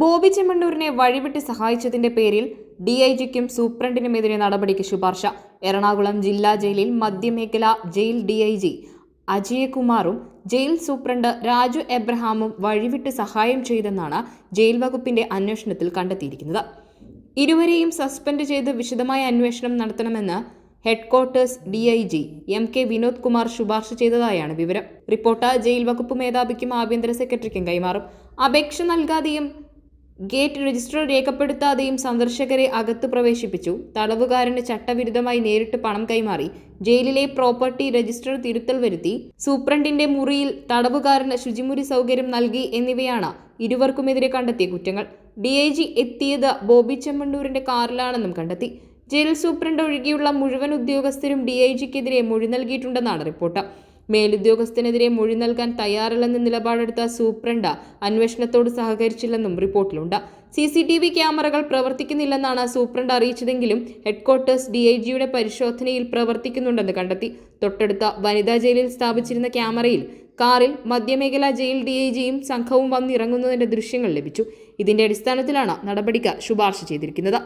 ബോബി ചെമ്മണ്ണൂരിനെ വഴിവിട്ട് സഹായിച്ചതിന്റെ പേരിൽ D I ജിക്കും സൂപ്രണ്ടിനുമെതിരെ നടപടിക്ക് ശുപാർശ. എറണാകുളം ജില്ലാ ജയിലിൽ മധ്യമേഖല ജയിൽ ഡി ഐ ജി അജയകുമാറും ജയിൽ സൂപ്രണ്ട് രാജു എബ്രഹാമും വഴിവിട്ട് സഹായം ചെയ്തെന്നാണ് ജയിൽ വകുപ്പിന്റെ അന്വേഷണത്തിൽ കണ്ടെത്തിയിരിക്കുന്നത്. ഇരുവരെയും സസ്പെൻഡ് ചെയ്ത് വിശദമായ അന്വേഷണം നടത്തണമെന്ന് headquarters D I G M K Vinod Kumar ശുപാർശ ചെയ്തതായാണ് വിവരം. റിപ്പോർട്ട് ജയിൽ വകുപ്പ് മേധാവിക്കും ആഭ്യന്തര സെക്രട്ടറിക്കും കൈമാറും. അപേക്ഷ നൽകാതെയും ഗേറ്റ് രജിസ്റ്റർ രേഖപ്പെടുത്താതെയും സന്ദർശകരെ അകത്ത് പ്രവേശിപ്പിച്ചു. തടവുകാരന് ചട്ടവിരുദ്ധമായി നേരിട്ട് പണം കൈമാറി. ജയിലിലെ പ്രോപ്പർട്ടി രജിസ്റ്റർ തിരുത്തൽ വരുത്തി. സൂപ്രണ്ടിന്റെ മുറിയിൽ തടവുകാരന് ശുചിമുറി സൗകര്യം നൽകി എന്നിവയാണ് ഇരുവർക്കുമെതിരെ കണ്ടെത്തിയ കുറ്റങ്ങൾ. ഡി ഐ ജി എത്തിയത് ബോബി ചെമ്മണ്ണൂരിന്റെ കാറിലാണെന്നും കണ്ടെത്തി. ജയിൽ സൂപ്രണ്ട് ഒഴികെയുള്ള മുഴുവൻ ഉദ്യോഗസ്ഥരും ഡി ഐ ജിക്കെതിരെ മൊഴി നൽകിയിട്ടുണ്ടെന്നാണ് റിപ്പോർട്ട്. മേലുദ്യോഗസ്ഥനെതിരെ മൊഴി നൽകാൻ തയ്യാറല്ലെന്ന് നിലപാടെടുത്ത സൂപ്രണ്ട അന്വേഷണത്തോട് സഹകരിച്ചില്ലെന്നും റിപ്പോർട്ടിലുണ്ട്. സി സി ടി വി ക്യാമറകൾ പ്രവർത്തിക്കുന്നില്ലെന്നാണ് സൂപ്രണ്ട് അറിയിച്ചതെങ്കിലും ഹെഡ്ക്വാർട്ടേഴ്സ് ഡി ഐ ജിയുടെ പരിശോധനയിൽ പ്രവർത്തിക്കുന്നുണ്ടെന്ന് കണ്ടെത്തി. തൊട്ടടുത്ത വനിതാ ജയിലിൽ സ്ഥാപിച്ചിരുന്ന ക്യാമറയിൽ കാറിൽ മധ്യമേഖലാ ജയിൽ ഡി ഐ ജിയും സംഘവും വന്നിറങ്ങുന്നതിന്റെ ദൃശ്യങ്ങൾ ലഭിച്ചു. ഇതിന്റെ അടിസ്ഥാനത്തിലാണ് നടപടിക്ക് ശുപാർശ ചെയ്തിരിക്കുന്നത്.